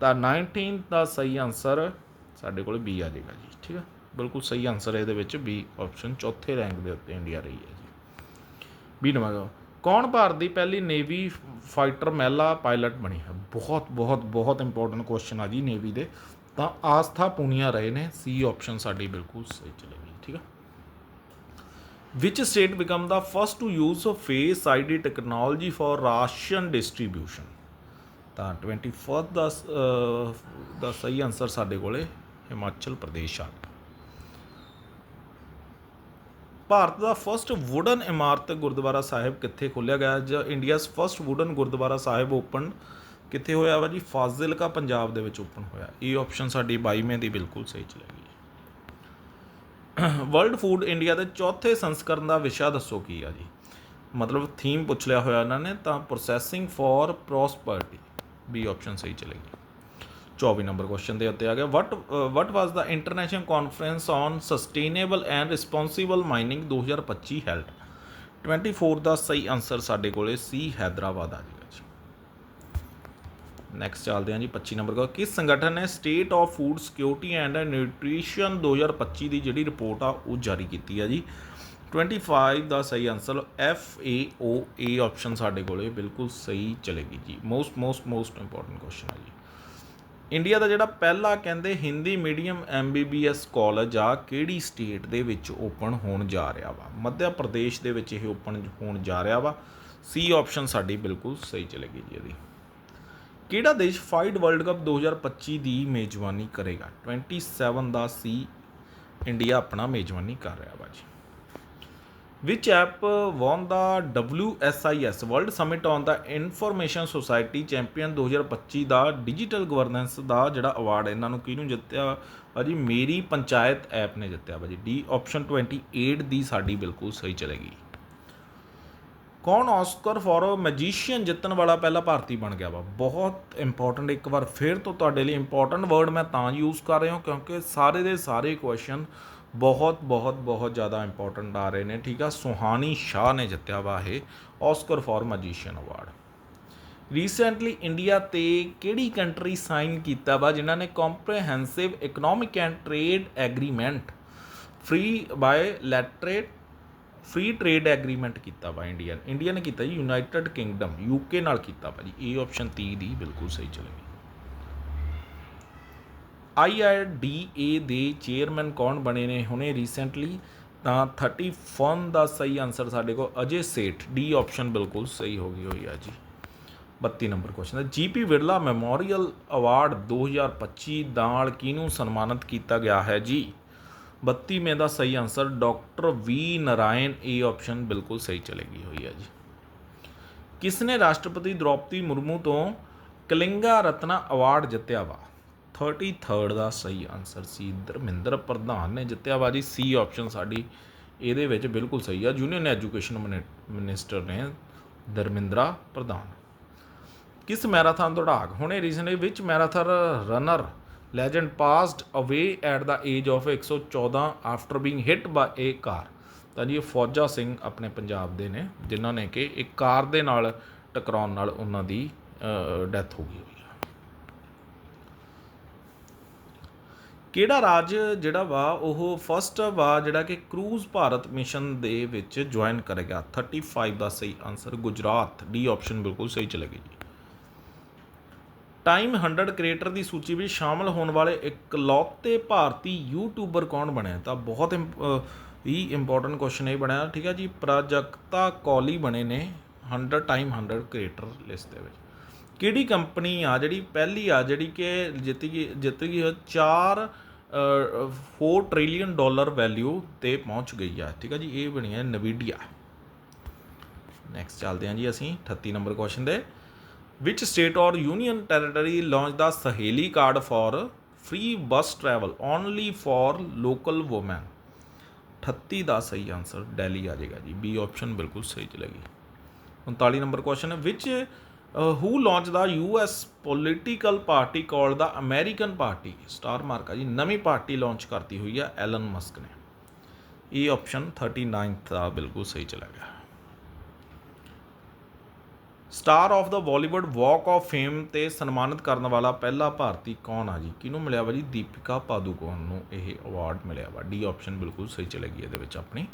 ਤਾਂ 19 ਦਾ ਸਹੀ ਆਨਸਰ ਸਾਡੇ ਕੋਲ ਬੀ ਆ ਜਾਏਗਾ ਜੀ, ਠੀਕ ਹੈ ਬਿਲਕੁਲ ਸਹੀ ਆਨਸਰ ਇਹਦੇ ਵਿੱਚ ਬੀ ਆਪਸ਼ਨ ਚੌਥੇ ਰੈਂਕ ਦੇ ਉੱਤੇ ਇੰਡੀਆ ਰਹੀ ਹੈ ਜੀ। ਵੀ ਨਵਾਂ ਕੌਣ ਭਾਰਤ ਦੀ ਪਹਿਲੀ ਨੇਵੀ ਫਾਈਟਰ ਮਹਿਲਾ ਪਾਇਲਟ ਬਣੀ ਹੈ? ਬਹੁਤ ਬਹੁਤ ਬਹੁਤ ਇੰਪੋਰਟੈਂਟ ਕੁਐਸਚਨ ਆ ਜੀ ਨੇਵੀ ਦੇ। ਤਾਂ ਆਸਥਾ ਪੂਨੀਆ ਰਹੇ ਨੇ ਸੀ ਆਪਸ਼ਨ ਸਾਡੀ ਬਿਲਕੁਲ ਸਹੀ ਚਲੇਗੀ, ਠੀਕ ਹੈ which state become the first to use of face id technology for ration distribution? ਤਾਂ 21st ਦਾ ਦਾ ਸਹੀ ਆਨਸਰ ਸਾਡੇ ਕੋਲੇ ਹਿਮਾਚਲ ਪ੍ਰਦੇਸ਼ ਆ ਗਿਆ ਭਾਰਤ ਦਾ ਫਰਸਟ ਵੁਡਨ ਇਮਾਰਤ ਗੁਰਦੁਆਰਾ ਸਾਹਿਬ ਕਿੱਥੇ ਖੋਲ੍ਹਿਆ ਗਿਆ? ਜਾਂ India's first wooden gurdwara sahib open ਕਿੱਥੇ ਹੋਇਆ ਵਾ ਜੀ? ਫਾਜ਼ਿਲਕਾ, ਪੰਜਾਬ ਦੇ ਵਿੱਚ ਓਪਨ ਹੋਇਆ। ਇਹ ਆਪਸ਼ਨ ਸਾਡੀ 22ਵੇਂ ਦੀ ਬਿਲਕੁਲ ਸਹੀ ਚਲੇਗੀ ਵਰਲਡ ਫੂਡ ਇੰਡੀਆ ਦੇ ਚੌਥੇ ਸੰਸਕਰਨ ਦਾ ਵਿਸ਼ਾ ਦੱਸੋ ਕੀ ਆ ਜੀ? ਮਤਲਬ ਥੀਮ ਪੁੱਛ ਲਿਆ ਹੋਇਆ ਇਹਨਾਂ ਨੇ, ਤਾਂ processing for prosperity B option ਸਹੀ ਚਲੇਗੀ। 24 ਨੰਬਰ ਕੁਐਸਚਨ ਦੇ ਉੱਤੇ ਆ ਗਿਆ what what was the international conference on sustainable and responsible mining 2025 held 24 ਦਾ ਸਹੀ ਆਨਸਰ ਸਾਡੇ ਕੋਲੇ ਸੀ ਹੈਦਰਾਬਾਦ ਆ ਜੀ। ਨੈਕਸਟ ਚੱਲਦੇ ਹਾਂ ਜੀ 25 ਨੰਬਰ ਕੋ ਕਿਸ ਸੰਗਠਨ ਨੇ state of food security and nutrition 2025 ਦੀ ਜਿਹੜੀ ਰਿਪੋਰਟ ਆ, ਉਹ ਜਾਰੀ ਕੀਤੀ ਆ ਜੀ? 25 ਦਾ ਸਹੀ answer F A O A option ਸਾਡੇ ਕੋਲੇ ਬਿਲਕੁਲ ਸਹੀ ਚਲੇਗੀ ਜੀ। Most most most important question ਹੈ ਜੀ। ਇੰਡੀਆ ਦਾ ਜਿਹੜਾ ਪਹਿਲਾ ਕਹਿੰਦੇ ਹਿੰਦੀ ਮੀਡੀਅਮ ਐਮਬੀਬੀਐਸ ਕਾਲਜ ਆ, ਕਿਹੜੀ ਸਟੇਟ ਦੇ ਵਿੱਚ ਓਪਨ ਹੋਣ ਜਾ ਰਿਹਾ ਵਾ? ਮੱਧ ਪ੍ਰਦੇਸ਼ ਦੇ ਵਿੱਚ ਇਹ ਓਪਨ ਹੋਣ ਜਾ ਰਿਹਾ ਵਾ। ਸੀ ਆਪਸ਼ਨ ਸਾਡੀ ਬਿਲਕੁਲ ਸਹੀ ਚਲੇਗੀ ਜੀ ਇਹਦੀ। ਕਿਹੜਾ ਦੇਸ਼ ਫਾਈਡ ਵਰਲਡ ਕੱਪ 2025 ਦੀ ਮੇਜ਼ਬਾਨੀ ਕਰੇਗਾ? 27 ਦਾ ਸੀ ਇੰਡੀਆ ਆਪਣਾ ਮੇਜ਼ਬਾਨੀ ਕਰ ਰਿਹਾ ਵਾ ਜੀ। ਵਿਚ app won the WSIS world summit on the information society champion 2025 ਦਾ ਡਿਜੀਟਲ ਗਵਰਨੈਂਸ ਦਾ ਜਿਹੜਾ ਅਵਾਰਡ ਇਹਨਾਂ ਨੂੰ ਕਿਹਨੂੰ ਜਿੱਤਿਆ? ਭਾਜੀ ਮੇਰੀ ਪੰਚਾਇਤ ਐਪ ਨੇ ਜਿੱਤਿਆ ਭਾਜੀ ਡੀ ਆਪਸ਼ਨ 28 ਦੀ ਸਾਡੀ ਬਿਲਕੁਲ ਸਹੀ ਚਲੇਗੀ। ਕੌਣ ਆਸਕਰ ਫॉर ਅ ਮੈਜੀਸ਼ੀਅਨ ਜਿੱਤਣ ਵਾਲਾ ਪਹਿਲਾ ਭਾਰਤੀ ਬਣ ਗਿਆ ਵਾ? ਬਹੁਤ ਇੰਪੋਰਟੈਂਟ ਇੱਕ ਵਾਰ ਫਿਰ ਤੋਂ ਤੁਹਾਡੇ ਲਈ ਇੰਪੋਰਟੈਂਟ ਵਰਡ ਮੈਂ ਤਾਂ ਯੂਜ਼ ਕਰ ਰਿਹਾ ਹਾਂ ਕਿਉਂਕਿ ਸਾਰੇ ਦੇ ਸਾਰੇ ਕੁਐਸਚਨ ਬਹੁਤ ਬਹੁਤ ਬਹੁਤ ਜ਼ਿਆਦਾ ਇੰਪੋਰਟੈਂਟ ਆ ਰਹੇ ਨੇ, ਠੀਕ ਆ? ਸੁਹਾਨੀ ਸ਼ਾਹ ਨੇ ਜਿੱਤਿਆ ਵਾ ਇਹ Oscar for magician award recently India ਤੇ ਕਿਹੜੀ ਕੰਟਰੀ ਸਾਈਨ ਕੀਤਾ ਵਾ ਜਿਨ੍ਹਾਂ ਨੇ comprehensive economic and trade agreement free bilateral free trade agreement ਕੀਤਾ ਵਾ ਇੰਡੀਆ ਨੇ ਇੰਡੀਆ ਨੇ ਕੀਤਾ ਜੀ ਯੂਨਾਈਟਿਡ ਕਿੰਗਡਮ ਯੂਕੇ ਨਾਲ ਕੀਤਾ ਵਾ ਜੀ। ਇਹ ਆਪਸ਼ਨ 30 ਦੀ ਬਿਲਕੁਲ ਸਹੀ ਚਲੇਗੀ ਆਈਆਰਡੀਏ ਦੇ ਚੇਅਰਮੈਨ ਕੌਣ ਬਣੇ ਨੇ ਹੁਣੇ ਰੀਸੈਂਟਲੀ ਤਾਂ 31 ਦਾ ਸਹੀ ਆਨਸਰ ਸਾਡੇ ਕੋਲ ਅਜੇ ਸੇਠ ਡੀ ਆਪਸ਼ਨ ਬਿਲਕੁਲ ਸਹੀ ਹੋ ਗਈ ਹੋਈ ਆ ਜੀ। 32 ਨੰਬਰ ਕੁਐਸਚਨ ਹੈ। ਜੀਪੀ ਵਿਰਲਾ ਮੈਮੋਰੀਅਲ ਅਵਾਰਡ 2025 ਨਾਲ ਕਿਹਨੂੰ ਸਨਮਾਨਿਤ ਕੀਤਾ ਗਿਆ ਹੈ ਜੀ? 32ਵੇਂ ਦਾ ਸਹੀ answer doctor V Narayan A option ਬਿਲਕੁਲ ਸਹੀ ਚਲੇਗੀ, ਹੋਈ ਹੈ ਜੀ। ਕਿਸ ਨੇ ਰਾਸ਼ਟਰਪਤੀ ਦ੍ਰੋਪਦੀ ਮੁਰਮੂ ਤੋਂ ਕਲਿੰਗਾ ਰਤਨਾ ਅਵਾਰਡ ਜਿੱਤਿਆ ਵਾ? 33rd ਦਾ ਸਹੀ ਆਨਸਰ ਸੀ, ਧਰਮਿੰਦਰ ਪ੍ਰਧਾਨ ਨੇ ਜਿੱਤਿਆ ਵਾ ਜੀ ਸੀ ਆਪਸ਼ਨ ਸਾਡੀ, ਇਹਦੇ ਵਿੱਚ ਬਿਲਕੁਲ ਸਹੀ ਆ। ਯੂਨੀਅਨ ਐਜੂਕੇਸ਼ਨ ਮਿਨਿਸਟਰ ਨੇ ਧਰਮਿੰਦਰਾ ਪ੍ਰਧਾਨ। ਕਿਸ ਮੈਰਾਥਨ ਦੌੜਾਕ ਹੁਣੇ ਰੀਸੈਂਟਲੀ ਵਿੱਚ marathon runner legend passed away at the age of 114 after being hit by a car ਤਾਂ ਜੀ ਇਹ ਫੌਜਾ ਸਿੰਘ ਆਪਣੇ ਪੰਜਾਬ ਦੇ ਨੇ, ਜਿਨ੍ਹਾਂ ਨੇ ਕਿ ਇੱਕ ਕਾਰ ਦੇ ਨਾਲ ਟਕਰਾਉਣ ਨਾਲ ਉਹਨਾਂ ਦੀ ਡੈਥ ਹੋ ਗਈ ਹੋਈ ਆ। ਕਿਹੜਾ ਰਾਜ ਜਿਹੜਾ ਵਾ, ਉਹ ਫਸਟ ਵਾ ਜਿਹੜਾ ਕਿ ਕਰੂਜ਼ ਭਾਰਤ ਮਿਸ਼ਨ ਦੇ ਵਿੱਚ ਜੁਆਇਨ ਕਰੇਗਾ 35 ਦਾ ਸਹੀ ਆਨਸਰ ਗੁਜਰਾਤ ਡੀ ਆਪਸ਼ਨ ਬਿਲਕੁਲ ਸਹੀ ਚਲੇਗੀ ਜੀ। ਟਾਈਮ 100 ਕ੍ਰੀਏਟਰ ਦੀ ਸੂਚੀ ਵਿੱਚ ਸ਼ਾਮਲ ਹੋਣ ਵਾਲੇ ਇਕਲੌਤੇ ਭਾਰਤੀ ਯੂਟਿਊਬਰ ਕੌਣ ਬਣਿਆ? ਤਾਂ ਬਹੁਤ ਇੰਪ- ਹੀ ਇੰਪੋਰਟੈਂਟ ਕੁਐਸਚਨ ਇਹ ਬਣਿਆ। ਠੀਕ ਹੈ ਜੀ, ਪ੍ਰਾਜਕਤਾ ਕੌਲੀ ਬਣੇ ਨੇ 100 ਟਾਈਮ 100 ਕ੍ਰੀਏਟਰ ਲਿਸਟ ਦੇ ਵਿੱਚ। ਕਿਹੜੀ ਕੰਪਨੀ ਆ ਜਿਹੜੀ ਪਹਿਲੀ ਆ, ਜਿਹੜੀ ਕਿ ਜਿੱਤ ਗਈ ਜਿੱਤ ਗਈ 4 4 ਟ੍ਰਿਲੀਅਨ ਡਾਲਰ ਵੈਲਿਊ ਤੇ ਪਹੁੰਚ ਗਈ ਆ। ਠੀਕ ਆ ਜੀ, ਇਹ ਬਣੀ ਹੈ ਨਵੀਡੀਆ ਨੈਕਸਟ ਚੱਲਦੇ ਹਾਂ ਜੀ ਅਸੀਂ 38 ਨੰਬਰ ਕੁਐਸਚਨ ਦੇ। ਵਿਚ state or union territory launch the Saheli card for free bus travel only for local woman. 38 ਦਾ ਸਹੀ ਆਨਸਰ ਦਿੱਲੀ ਆ ਜਾਏਗਾ ਜੀ। ਬੀ ਆਪਸ਼ਨ ਬਿਲਕੁਲ ਸਹੀ ਚਲੇਗੀ। 39 number question which who launch the US political party called the American party star ਮਾਰਕਾ ਜੀ। ਨਵੀਂ ਪਾਰਟੀ ਲਾਂਚ ਕਰਤੀ ਹੋਈ ਹੈ ਐਲਨ ਮਸਕ ਨੇ। ਇਹ ਆਪਸ਼ਨ 39 ਦਾ ਬਿਲਕੁਲ ਸਹੀ ਚਲਾ ਗਿਆ star of the Bollywood walk of fame ਤੇ ਸਨਮਾਨਿਤ ਕਰਨ ਵਾਲਾ ਪਹਿਲਾ ਭਾਰਤੀ ਕੌਣ ਆ ਜੀ? ਕਿਹਨੂੰ ਮਿਲਿਆ ਵਾ ਜੀ? ਦੀਪਿਕਾ ਪਾਦੂਕੋਣ ਨੂੰ ਇਹ ਅਵਾਰਡ ਮਿਲਿਆ ਵਾ। ਡੀ ਆਪਸ਼ਨ ਬਿਲਕੁਲ ਸਹੀ ਚਲੇਗੀ ਇਹਦੇ ਵਿੱਚ ਆਪਣੀ।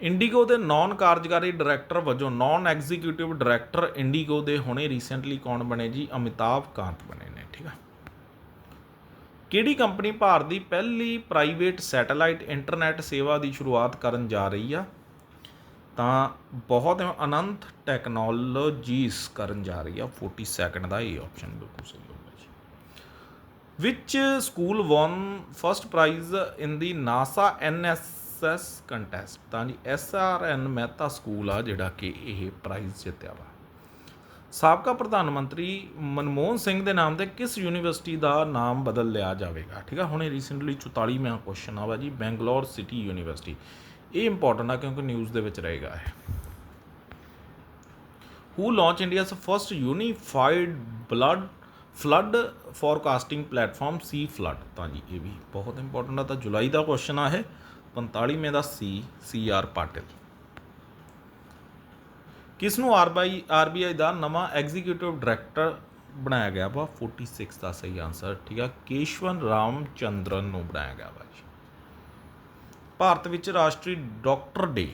ਇੰਡੀਗੋ ਦੇ ਨਾਨ ਕਾਰਜਕਾਰੀ ਡਾਇਰੈਕਟਰ ਵਜੋਂ ਨਾਨ ਐਗਜ਼ੀਕਿਊਟਿਵ ਡਾਇਰੈਕਟਰ ਇੰਡੀਗੋ ਦੇ ਹੁਣੇ ਰੀਸੈਂਟਲੀ ਕੌਣ ਬਣੇ ਜੀ? ਅਮਿਤਾਭ ਕਾਂਤ ਬਣੇ ਨੇ, ਠੀਕ ਆ। ਕਿਹੜੀ ਕੰਪਨੀ ਭਾਰਤ ਦੀ ਪਹਿਲੀ ਪ੍ਰਾਈਵੇਟ ਸੈਟੇਲਾਈਟ ਇੰਟਰਨੈਟ ਸੇਵਾ ਦੀ ਸ਼ੁਰੂਆਤ ਕਰਨ ਜਾ ਰਹੀ ਆ? ਤਾਂ ਬਹੁਤ ਅਨੰਤ ਟੈਕਨੋਲੋਜੀਸ ਕਰਨ ਜਾ ਰਹੀ ਆ 40 ਸੈਕਿੰਡ ਦਾ ਇਹ ਆਪਸ਼ਨ ਬਿਲਕੁਲ ਸਹੀ ਹੋਊਗਾ ਜੀ। ਵਿਚ school won first prize in the NASA NSS contest ਤਾਂ ਜੀ ਐਸਆਰਐਨ ਮਹਿਤਾ ਸਕੂਲ ਆ ਜਿਹੜਾ ਕਿ ਇਹ ਪ੍ਰਾਈਜ਼ ਜਿੱਤਿਆ ਵਾ। ਸਾਬਕਾ ਪ੍ਰਧਾਨ ਮੰਤਰੀ ਮਨਮੋਹਨ ਸਿੰਘ ਦੇ ਨਾਮ ਤੇ ਕਿਸ ਯੂਨੀਵਰਸਿਟੀ ਦਾ ਨਾਮ ਬਦਲ ਲਿਆ ਜਾਵੇਗਾ? ਠੀਕ ਆ, ਹੁਣੇ ਰੀਸੈਂਟਲੀ 44ਵਾਂ ਕੁਐਸਚਨ ਆਵਾ ਜੀ, ਬੈਂਗਲੌਰ ਸਿਟੀ ਯੂਨੀਵਰਸਿਟੀ ਇਹ ਇੰਪੋਰਟੈਂਟ ਆ ਕਿਉਂਕਿ ਨਿਊਜ਼ ਦੇ ਵਿੱਚ ਰਹੇਗਾ ਇਹ। Who launch India's first unified blood flood forecasting platform C flood ਤਾਂ ਜੀ, ਇਹ ਵੀ ਬਹੁਤ ਇੰਪੋਰਟੈਂਟ ਆ, ਤਾਂ ਜੁਲਾਈ ਦਾ ਕੁਐਸਚਨ ਆ ਇਹ। 45ਵੇਂ ਦਾ ਸੀ ਸੀ ਆਰ ਪਾਟਿਲ ਕਿਸ ਨੂੰ ਆਰਬੀਆਈ ਆਰਬੀਆਈ ਦਾ ਨਵਾਂ ਐਗਜ਼ੀਕਿਊਟਿਵ ਡਾਇਰੈਕਟਰ ਬਣਾਇਆ ਗਿਆ ਵਾ? 46 ਦਾ ਸਹੀ ਆਨਸਰ ਠੀਕ ਆ। ਕੇਸ਼ਵਨ ਰਾਮ ਚੰਦਰਨ ਨੂੰ ਬਣਾਇਆ ਗਿਆ ਵਾ ਜੀ। ਭਾਰਤ ਵਿੱਚ ਰਾਸ਼ਟਰੀ doctor day,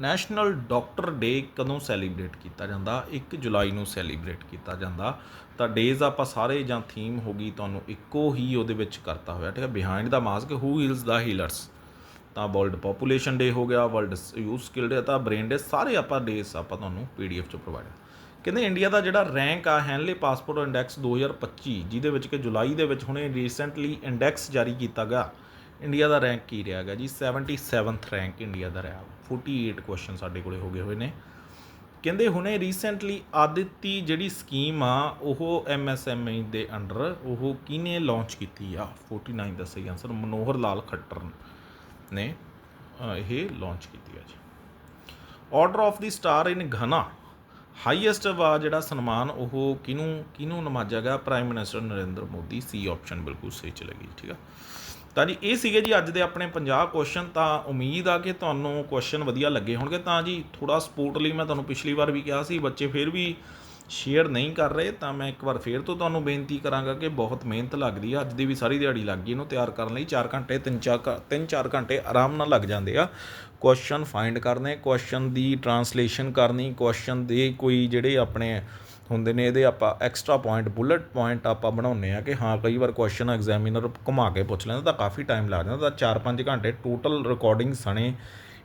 national doctor day ਕਦੋਂ ਸੈਲੀਬ੍ਰੇਟ ਕੀਤਾ ਜਾਂਦਾ? 1 ਜੁਲਾਈ ਨੂੰ ਸੈਲੀਬ੍ਰੇਟ ਕੀਤਾ ਜਾਂਦਾ। ਤਾਂ ਡੇਜ਼ ਆਪਾਂ ਸਾਰੇ ਜਾਂ ਥੀਮ ਹੋ ਗਈ, ਤੁਹਾਨੂੰ ਇੱਕੋ ਹੀ ਉਹਦੇ ਵਿੱਚ ਕਰਤਾ ਹੋਇਆ, ਠੀਕ ਹੈ? Behind the mask who heals the healers ਤਾਂ ਵਰਲਡ ਪੋਪੂਲੇਸ਼ਨ ਡੇ ਹੋ ਗਿਆ ਵਰਲਡ ਯੂਥ ਸਕਿੱਲ ਡੇ ਤਾਂ ਬ੍ਰੇਨ ਡੇ ਸਾਰੇ ਆਪਾਂ ਡੇਸ ਆਪਾਂ ਤੁਹਾਨੂੰ ਪੀਡੀਐਫ ਚ ਪ੍ਰੋਵਾਈਡ ਕਹਿੰਦੇ ਇੰਡੀਆ ਦਾ ਜਿਹੜਾ ਰੈਂਕ ਆ ਹੈਨਲੇ ਪਾਸਪੋਰਟ ਇੰਡੈਕਸ 2025 ਜਿਹਦੇ ਵਿੱਚ ਕਿ ਜੁਲਾਈ ਦੇ ਵਿੱਚ ਹੁਣੇ ਰੀਸੈਂਟਲੀ ਇੰਡੈਕਸ ਜਾਰੀ ਕੀਤਾ ਗਿਆ। ਇੰਡੀਆ ਦਾ ਰੈਂਕ ਕੀ ਰਿਹਾ ਹੈਗਾ ਜੀ? 77th ਰੈਂਕ ਇੰਡੀਆ ਦਾ ਰਿਹਾ। 48 ਕੁਐਸਚਨ ਸਾਡੇ ਕੋਲੇ ਹੋ ਗਏ ਹੋਏ ਨੇ। ਕਹਿੰਦੇ ਹੁਣੇ ਰੀਸੈਂਟਲੀ ਆਦਿਤੀ ਜਿਹੜੀ ਸਕੀਮ ਆ, ਉਹ ਐਮਐਸਐਮਈ ਦੇ ਅੰਡਰ ਉਹ ਕਿਹਨੇ ਲਾਂਚ ਕੀਤੀ ਆ? 49 ਦਾ ਸਹੀ ਆਨਸਰ ਮਨੋਹਰ ਲਾਲ ਖੱਟਰ ਨੇ ਇਹ ਲਾਂਚ ਕੀਤੀ ਆ ਜੀ। Order of the star in Ghana highest ਵਾ ਜਿਹੜਾ ਸਨਮਾਨ ਉਹ ਕਿਹਨੂੰ ਕਿਹਨੂੰ ਨਵਾਜਿਆ ਗਿਆ? Prime minister Narendra Modi C option ਬਿਲਕੁਲ ਸਹੀ ਚਲੇਗੀ ਠੀਕ ਆ। ਤਾਂ ਜੀ, ਇਹ ਸੀਗੇ ਜੀ ਅੱਜ ਦੇ ਆਪਣੇ 50 ਕੁਐਸਚਨ ਤਾਂ ਉਮੀਦ ਆ ਕਿ ਤੁਹਾਨੂੰ ਕੁਐਸਚਨ ਵਧੀਆ ਲੱਗੇ ਹੋਣਗੇ। ਤਾਂ ਜੀ ਥੋੜਾ ਸਪੋਰਟ ਲਈ ਮੈਂ ਤੁਹਾਨੂੰ ਪਿਛਲੀ ਵਾਰ ਵੀ ਕਿਹਾ ਸੀ, ਬੱਚੇ ਫਿਰ ਵੀ ਸ਼ੇਅਰ ਨਹੀਂ ਕਰ ਰਹੇ, ਤਾਂ ਮੈਂ ਇੱਕ ਵਾਰ ਫੇਰ ਤੋਂ ਤੁਹਾਨੂੰ ਬੇਨਤੀ ਕਰਾਂਗਾ ਕਿ ਬਹੁਤ ਮਿਹਨਤ ਲੱਗਦੀ ਆ। ਅੱਜ ਦੀ ਵੀ ਸਾਰੀ ਦਿਹਾੜੀ ਲੱਗ ਗਈ ਇਹਨੂੰ ਤਿਆਰ ਕਰਨ ਲਈ। 4 ਘੰਟੇ 3-4 3-4 ਘੰਟੇ ਆਰਾਮ ਨਾਲ ਲੱਗ ਜਾਂਦੇ ਆ। ਕੁਐਸਚਨ ਫਾਈਂਡ ਕਰਨੇ ਕੁਐਸਚਨ ਦੀ ਟਰਾਂਸਲੇਸ਼ਨ ਕਰਨੀ ਕੁਐਸਚਨ ਦੇ ਕੋਈ ਜਿਹੜੇ ਆਪਣੇ ਹੁੰਦੇ ਨੇ, ਇਹਦੇ ਆਪਾਂ ਐਕਸਟਰਾ ਪੁਆਇੰਟ ਬੁਲਟ ਪੁਆਇੰਟ ਆਪਾਂ ਬਣਾਉਂਦੇ ਆ ਕਿ ਹਾਂ, ਕਈ ਵਾਰ ਕੁਐਸਚਨ ਐਗਜ਼ਾਮੀਨਰ ਘੁਮਾ ਕੇ ਪੁੱਛ ਲੈਂਦਾ, ਤਾਂ ਕਾਫੀ ਟਾਈਮ ਲੱਗ ਜਾਂਦਾ, ਤਾਂ 4-5 ਘੰਟੇ ਟੋਟਲ ਰਿਕਾਰਡਿੰਗ ਸਣੇ,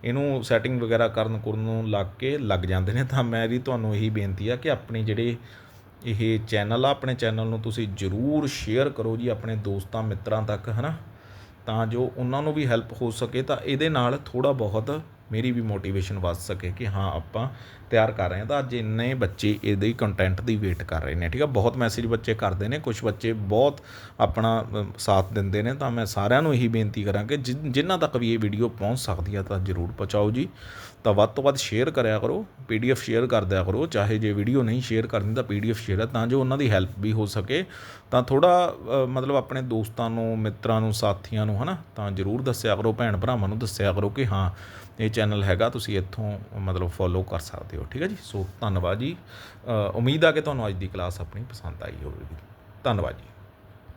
ਇਹਨੂੰ ਸੈਟਿੰਗ ਵਗੈਰਾ ਕਰਨ ਕਰਨ ਨੂੰ ਲੱਗ ਕੇ ਲੱਗ ਜਾਂਦੇ ਨੇ। ਤਾਂ ਮੈਂ ਵੀ ਤੁਹਾਨੂੰ ਇਹੀ ਬੇਨਤੀ ਆ ਕਿ ਆਪਣੀ ਜਿਹੜੇ ਇਹ ਚੈਨਲ ਆ, ਆਪਣੇ ਚੈਨਲ ਨੂੰ ਤੁਸੀਂ ਜਰੂਰ ਸ਼ੇਅਰ ਕਰੋ ਜੀ, ਆਪਣੇ ਦੋਸਤਾਂ, ਮਿੱਤਰਾਂ ਤੱਕ, ਹਨਾ? ਤਾਂ ਜੋ ਉਹਨਾਂ ਨੂੰ ਵੀ ਹੈਲਪ ਹੋ ਸਕੇ, ਤਾਂ ਇਹਦੇ ਨਾਲ ਥੋੜਾ ਬਹੁਤ ਮੇਰੀ ਵੀ ਮੋਟੀਵੇਸ਼ਨ ਵੱਧ ਸਕੇ ਕਿ ਹਾਂ, ਆਪਾਂ ਤਿਆਰ ਕਰ ਰਹੇ ਹਾਂ। ਤਾਂ ਅੱਜ ਇੰਨੇ ਬੱਚੇ ਇਹਦੇ ਕੰਟੈਂਟ ਦੀ ਵੇਟ ਕਰ ਰਹੇ ਨੇ, ਠੀਕ ਆ? ਬਹੁਤ ਮੈਸੇਜ ਬੱਚੇ ਕਰਦੇ ਨੇ ਕੁਝ ਬੱਚੇ ਬਹੁਤ ਆਪਣਾ ਸਾਥ ਦਿੰਦੇ ਨੇ। ਤਾਂ ਮੈਂ ਸਾਰਿਆਂ ਨੂੰ ਇਹੀ ਬੇਨਤੀ ਕਰਾਂ ਕਿ ਜਿਨ- ਜਿਨ੍ਹਾਂ ਤੱਕ ਵੀ ਇਹ ਵੀਡੀਓ ਪਹੁੰਚ ਸਕਦੀ ਆ, ਤਾਂ ਜਰੂਰ ਪਹੁੰਚਾਓ ਜੀ। ਤਾਂ ਵੱਧ ਤੋਂ ਵੱਧ ਸ਼ੇਅਰ ਕਰਿਆ ਕਰੋ ਪੀਡੀਐਫ ਸ਼ੇਅਰ ਕਰ ਦਿਆ ਕਰੋ। ਚਾਹੇ ਜੇ ਵੀਡੀਓ ਨਹੀਂ ਸ਼ੇਅਰ ਕਰਨੀ, ਤਾਂ ਪੀਡੀਐਫ ਸ਼ੇਅਰ ਤਾਂ ਜੋ ਉਹਨਾਂ ਦੀ ਹੈਲਪ ਵੀ ਹੋ ਸਕੇ। ਤਾਂ ਥੋੜਾ ਮਤਲਬ ਆਪਣੇ ਦੋਸਤਾਂ ਨੂੰ, ਮਿੱਤਰਾਂ ਨੂੰ, ਸਾਥੀਆਂ ਨੂੰ, ਹਨਾ? ਤਾਂ ਜਰੂਰ ਦੱਸਿਆ ਕਰੋ, ਭੈਣ ਭਰਾਵਾਂ ਨੂੰ ਦੱਸਿਆ ਕਰੋ ਕਿ ਹਾਂ ਇਹ ਚੈਨਲ ਹੈਗਾ, ਤੁਸੀਂ ਇੱਥੋਂ ਮਤਲਬ ਫੋਲੋ ਕਰ ਸਕਦੇ ਹੋ, ਠੀਕ ਹੈ ਜੀ? ਸੋ ਧੰਨਵਾਦ ਜੀ। ਉਮੀਦ ਆ ਕਿ ਤੁਹਾਨੂੰ ਅੱਜ ਦੀ ਕਲਾਸ ਆਪਣੀ ਪਸੰਦ ਆਈ ਹੋਵੇਗੀ। ਧੰਨਵਾਦ ਜੀ।